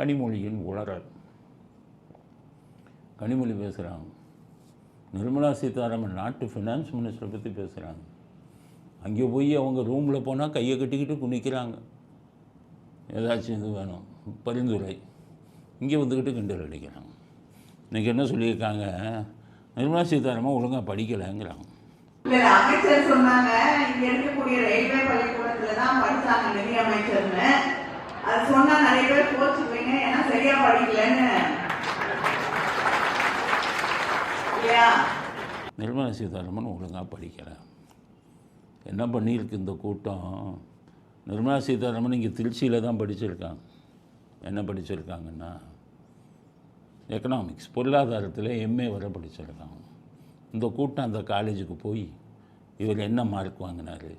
கனிமொழியின் உளறல். கனிமொழி பேசுகிறாங்க நிர்மலா சீதாராமன் நாட்டு ஃபினான்ஸ் மினிஸ்டரை பற்றி பேசுகிறாங்க அங்கே போய் அவங்க ரூமில் போனால் கையை கட்டிக்கிட்டு குனிக்கிறாங்க. ஏதாச்சும் இது வேணும். பரிந்துரை. இங்கே வந்துக்கிட்டு கிண்டல் அடிக்கிறாங்க. இன்றைக்கி என்ன சொல்லியிருக்காங்க? நிர்மலா சீதாராமன் ஒழுங்காக படிக்கலைங்கிறாங்க. அமைச்சர் சொன்னாங்க இங்கே இருக்கக்கூடிய ரயில்வே பள்ளிக்கூடத்தில் தான் படித்தாங்க நிதியமைச்சர்னு அது சொன்னா நிறைய பேர் கோச்சுக்குவீங்க. ஏன்னா சரியா படிக்கலன்னு. இல்லையா? நிர்மலா சீதாராமன் ஒழுங்காக படிக்கிறேன் என்ன பண்ணியிருக்கு இந்த கூட்டம்? நிர்மலா சீதாராமன் இங்கே திருச்சியில் தான் படிச்சிருக்காங்க. என்ன படிச்சிருக்காங்கன்னா எக்கனாமிக்ஸ் பொருளாதாரத்தில் எம்ஏ வரை படிச்சிருக்காங்க. இந்த கூட்டம் அந்த காலேஜுக்கு போய் இவர் என்ன மார்க் வாங்கினார்?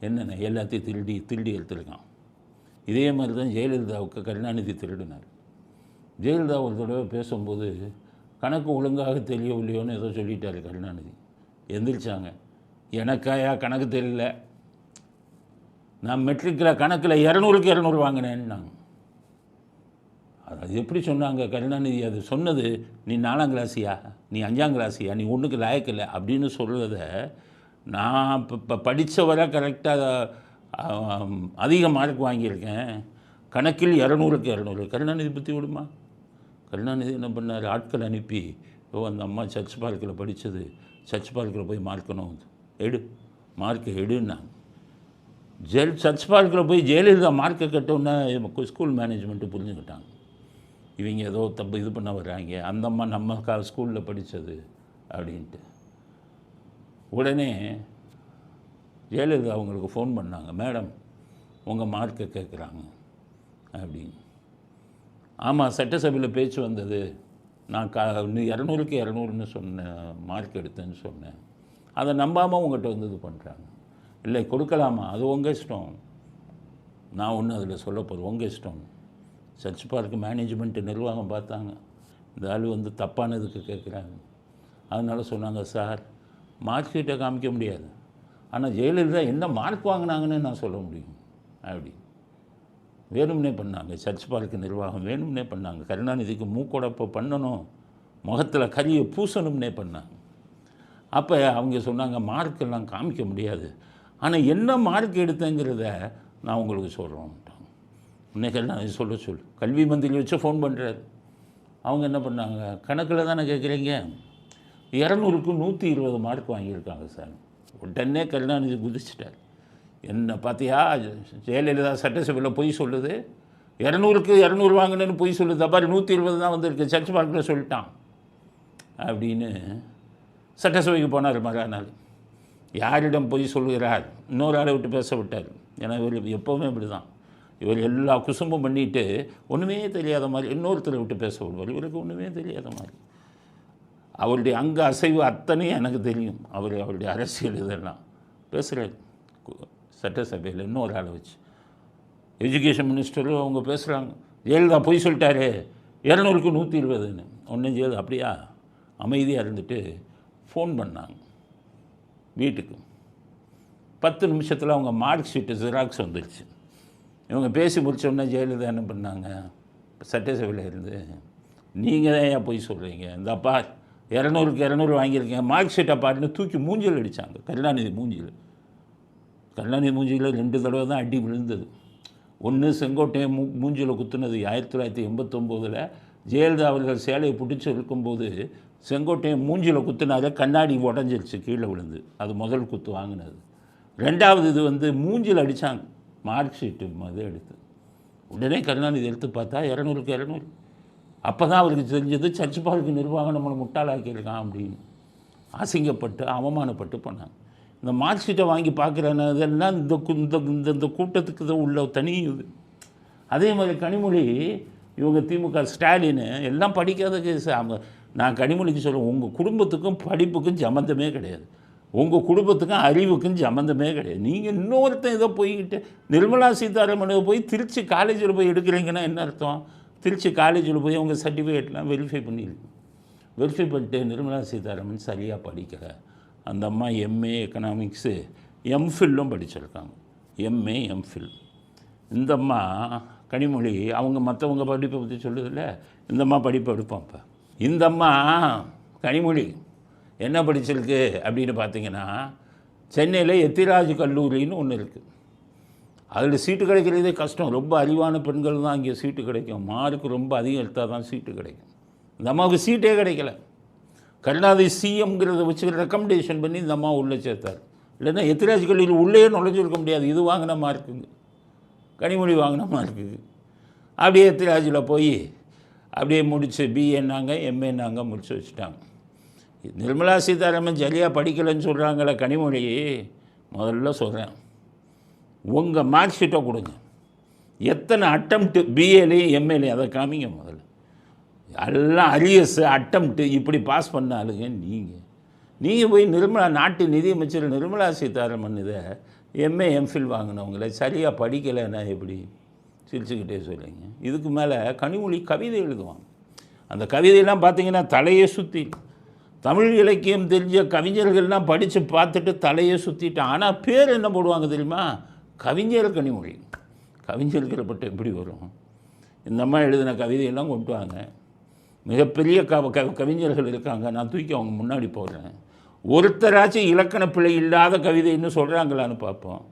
என்னென்ன? எல்லாத்தையும் திருடி திருடி எடுத்துருக்கான். இதே மாதிரி தான் ஜெயலலிதாவுக்கு கருணாநிதி திருடினார். ஜெயலலிதா ஒரு தடவை பேசும்போது கணக்கு ஒழுங்காக தெரியவில்லையோன்னு ஏதோ சொல்லிட்டார் கருணாநிதி. எந்திரிச்சாங்க. எனக்காயா கணக்கு தெரியல. நான் மெட்ரிக்கில் கணக்கில் இரநூறுக்கு இரநூறு வாங்கினேன்னாங்க. அது எப்படி சொன்னாங்க கருணாநிதி? அது சொன்னது நீ நாலாம் கிளாஸியா நீ அஞ்சாம் கிளாஸியா நீ ஒன்றுக்கு லாயக்கில்லை அப்படின்னு சொல்கிறத நான் இப்போ இப்போ படித்த வரை கரெக்டாக அதிக மார்க் வாங்கியிருக்கேன். கணக்கில் இரநூறுக்கு இரநூறு. கருணாநிதி பற்றி விடுமா? கருணாநிதி என்ன பண்ணார்? ஆட்கள் அனுப்பி ஓ அந்த அம்மா சர்ச் பார்க்கில் படித்தது சர்ச் பார்க்கில் போய் மார்க்கணும் எடு. மார்க்கை எடுன்னாங்க ஜெல் சர்ச் பார்க்கில் போய் ஜெயலலிதா மார்க்கை கட்டோன்னா ஸ்கூல் மேனேஜ்மெண்ட்டு புரிஞ்சுக்கிட்டாங்க. இவங்க ஏதோ தப்பு இது பண்ண வர்றாங்க. அந்த அம்மா நம்ம கா ஸ்கூலில் படித்தது அப்படின்ட்டு. உடனே ஜெயலலிதா அவங்களுக்கு ஃபோன் பண்ணாங்க மேடம் உங்கள் மார்க்கை கேட்குறாங்க அப்படின்னு. ஆமாம் சட்டசபையில் பேச்சு வந்தது. நான் கா இரநூறுக்கு இரநூறுன்னு சொன்னேன் மார்க் எடுத்தேன்னு சொன்னேன். அதை நம்பாமல் உங்கள்கிட்ட வந்து இது பண்ணுறாங்க இல்லை கொடுக்கலாமா? அது உங்கள் இஷ்டம். நான் ஒன்றும் அதில் சொல்ல போகிறேன் உங்கள் இஷ்டம். சர்ச் பார்க் மேனேஜ்மெண்ட்டு நிர்வாகம் பார்த்தாங்க. இந்த ஆள் வந்து தப்பானதுக்கு கேட்குறாங்க அதனால் சொன்னாங்க சார் மார்க் ஷீட்டை காமிக்க முடியாது. ஆனால் ஜெயலலிதா என்ன மார்க் வாங்கினாங்கன்னு நான் சொல்ல முடியும். அப்படி. வேணும்னே பண்ணாங்க. சர்ச் பார்க்கு நிர்வாகம் வேணும்னே பண்ணாங்க. கருணாநிதிக்கு மூக்கொடப்போ பண்ணணும். முகத்தில் கரியை பூசணும்னே பண்ணாங்க. அப்போ அவங்க சொன்னாங்க மார்க் எல்லாம் காமிக்க முடியாது. ஆனால் என்ன மார்க் எடுத்தேங்கிறத நான் உங்களுக்கு சொல்கிறோன்ட்டாங்க இன்னைக்கெல்லாம் அதை சொல்ல சொல்லு. கல்வி மந்திரி வச்சு ஃபோன் பண்ணுறாரு அவங்க என்ன பண்ணாங்க? கணக்கில் தானே கேட்குறீங்க இரநூறுக்கு நூற்றி இருபது மார்க் வாங்கியிருக்காங்க சார். உடனே கருணாநிதி குதிச்சிட்டார். என்ன பார்த்தியா ஜெயலலிதா சட்டசபையில் பொய் சொல்லுது. இரநூறுக்கு இரநூறு வாங்கினேன்னு பொய் சொல்லுது. பாரு நூற்றி இருபது தான் வந்திருக்கு. சர்ச் பார்க்கில் சொல்லிட்டான். அப்படின்னு சட்டசபைக்கு போனார் மறுநாள் யாரிடம் பொய் சொல்கிறார் இன்னொரு ஆளை விட்டு பேச விட்டார். ஏன்னா இவர் எப்போவுமே இப்படி தான் இவர் எல்லா குசும்பும் பண்ணிட்டு ஒன்றுமே தெரியாத மாதிரி இன்னொருத்தரை விட்டு பேச விடுவார். இவருக்கு ஒன்றுமே தெரியாத மாதிரி. அவருடைய அங்க அசைவு அத்தனையும் எனக்கு தெரியும். அவர் அவருடைய அரசியல் இதெல்லாம். பேசுகிறேன் சட்டசபையில் இன்னொரு ஆளை வச்சு. எஜுகேஷன் மினிஸ்டரும் அவங்க பேசுகிறாங்க ஜெயலலிதா பொய் சொல்லிட்டாரு. இரநூறுக்கு நூற்றி இருபதுன்னு. ஒன்றும் ஜெயலலிதா அப்படியா? அமைதியாக இருந்துட்டு ஃபோன் பண்ணாங்க. வீட்டுக்கு. பத்து நிமிஷத்தில் அவங்க மார்க் ஷீட்டு ஜெராக்ஸ் வந்துடுச்சு இவங்க பேசி முடித்தோடனே ஜெயலலிதா என்ன பண்ணாங்க? சட்டசபையில் இருந்து நீங்கள் தான் ஏன் போய் சொல்கிறீங்க இந்த அப்பா இரநூறுக்கு இரநூறு வாங்கியிருக்கேன். மார்க் ஷீட்டை பாட்டுன்னு தூக்கி மூஞ்சில் அடித்தாங்க கருணாநிதி மூஞ்சியில் கருணாநிதி மூஞ்சியில் ரெண்டு தடவை தான் அடி விழுந்தது. ஒன்று செங்கோட்டையை மூ மூஞ்சியில் குத்துனது ஆயிரத்தி தொள்ளாயிரத்தி எண்பத்தொம்போதில் ஜெயலலிதா அவர்கள் சேலையை பிடிச்சி இருக்கும்போது செங்கோட்டையை மூஞ்சியில் குத்துனாலே கண்ணாடி உடஞ்சிருச்சு கீழே விழுந்து. அது முதல் குத்து வாங்கினது. ரெண்டாவது இது வந்து மூஞ்சில் அடித்தாங்க மார்க் ஷீட்டு அது எடுத்து. உடனே கருணாநிதி எடுத்து பார்த்தா இரநூறுக்கு இரநூறு. அப்போ தான் அவருக்கு தெரிஞ்சது சர்ச் பார்க்கு நிர்வாகம் நம்மளை முட்டாளாக்கியிருக்கான் அப்படின்னு. அசிங்கப்பட்டு அவமானப்பட்டு பண்ணாங்க இந்த மார்க் ஷீட்டை வாங்கி பார்க்குறேன்னு இதெல்லாம் இந்த இந்த இந்த இந்த கூட்டத்துக்கு தான் உள்ள தனி இது. அதே மாதிரி கனிமொழி இவங்க திமுக ஸ்டாலின் எல்லாம் படிக்காத கேஸ் அவங்க நான் கனிமொழிக்கு சொல்லுவேன் உங்கள் குடும்பத்துக்கும் படிப்புக்கும் சம்மந்தமே கிடையாது. உங்கள் குடும்பத்துக்கும் அறிவுக்கும் சம்மந்தமே கிடையாது. நீங்கள் இன்னொருத்தன் இதை போய்கிட்டு நிர்மலா சீதாராமனை போய் திருச்சி காலேஜில் போய் எடுக்கிறீங்கன்னா என்ன அர்த்தம்? திருச்சி காலேஜில் போய் அவங்க சர்டிஃபிகேட்லாம் வெரிஃபை பண்ணியிருக்கு வெரிஃபை பண்ணிட்டு நிர்மலா சீதாராமன் சரியாக படிக்கலை. அந்த அம்மா எம்ஏ எக்கனாமிக்ஸு எம்ஃபில்லும் படிச்சிருக்காங்க. எம்ஏ எம்ஃபில் இந்த அம்மா கனிமொழி அவங்க மற்றவங்க படிப்பை பற்றி சொல்லுதில்ல? இந்த அம்மா படிப்பை எடுப்போம் இப்போ இந்த அம்மா கனிமொழி என்ன படிச்சிருக்கு அப்படின்னு பார்த்தீங்கன்னா சென்னையில் எத்திராஜ் கல்லூரின்னு ஒன்று இருக்குது அதில் சீட்டு கிடைக்கிறதே கஷ்டம். ரொம்ப அறிவான பெண்கள் தான் இங்கே சீட்டு கிடைக்கும். மார்க் ரொம்ப அதிகம் எடுத்தால் தான் சீட்டு கிடைக்கும். இந்த அம்மாவுக்கு சீட்டே கிடைக்கல. கருணாநிதி சிஎம்ங்கிறத வச்சு ரெக்கமெண்டேஷன் பண்ணி இந்த அம்மா உள்ளே சேர்த்தார். இல்லைன்னா எத்திராஜ் கல்லூரியில் உள்ளே நுழைஞ்சிருக்க முடியாது. இது வாங்கின மார்க்குங்க. கனிமொழி வாங்கின மார்க்குங்க. அப்படியே எத்திராஜில் போய் அப்படியே முடிச்சு பிஏன்னாங்க எம்ஏன்னாங்க முடிச்சு வச்சுட்டாங்க. நிர்மலா சீதாராமன் சரியாக படிக்கலைன்னு சொல்கிறாங்களே கனிமொழி. முதல்ல சொல்கிறேன். உங்கள் மார்க் ஷீட்டை கொடுங்க. எத்தனை அட்டம்ப்ட்டு பிஏலையும் எம்ஏலையும் அதை காமிங்க முதல்ல. எல்லாம் அரியஸ் அட்டம்ப்ட்டு இப்படி பாஸ் பண்ணாலுங்க நீங்கள் நீங்கள் போய் நிர்மலா நாட்டு நிதியமைச்சர் நிர்மலா சீதாராமன் இதை எம்ஏ எம்ஃபில் வாங்கினவங்கள சரியாக படிக்கலைன்னா எப்படி? சிரிச்சுக்கிட்டே சொல்லுங்க. இதுக்கு மேலே கனிமொழி கவிதை எழுதுவாங்க. அந்த கவிதையெல்லாம் பார்த்தீங்கன்னா தலையை சுற்றி தமிழ் இலக்கியம் தெரிஞ்ச கவிஞர்கள்லாம் படித்து பார்த்துட்டு தலையை சுற்றிட்டான் ஆனால் பேர் என்ன போடுவாங்க தெரியுமா? கவிஞர் கனிமொழி கவிஞர்களை பட்டு எப்படி வரும்? இந்த அம்மா எழுதின கவிதையெல்லாம் கொண்டு வாங்க மிகப்பெரிய க கவிஞர்கள் இருக்காங்க. நான் தூக்கி அவங்க முன்னாடி போடுறேன். ஒருத்தராச்சும் இலக்கண பிழை இல்லாத கவிதைன்னு சொல்கிறாங்களான்னு பார்ப்போம்.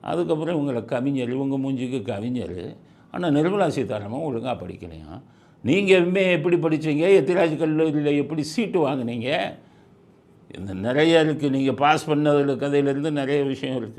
அதுக்கப்புறம் இவங்களை கவிஞர் இவங்க மூஞ்சிக்கு கவிஞர். ஆனால் நிர்மலா சீதாராமன் ஒழுங்காக படிக்கலையா? நீங்கள் எம்ஏ எப்படி படிச்சீங்க? எத்திராஜ் கல்லூரியில் எப்படி சீட்டு வாங்குனீங்க? இந்த நிறைய இருக்குது நீங்கள் பாஸ் பண்ணதில் கதையிலேருந்து நிறைய விஷயம் இருக்குது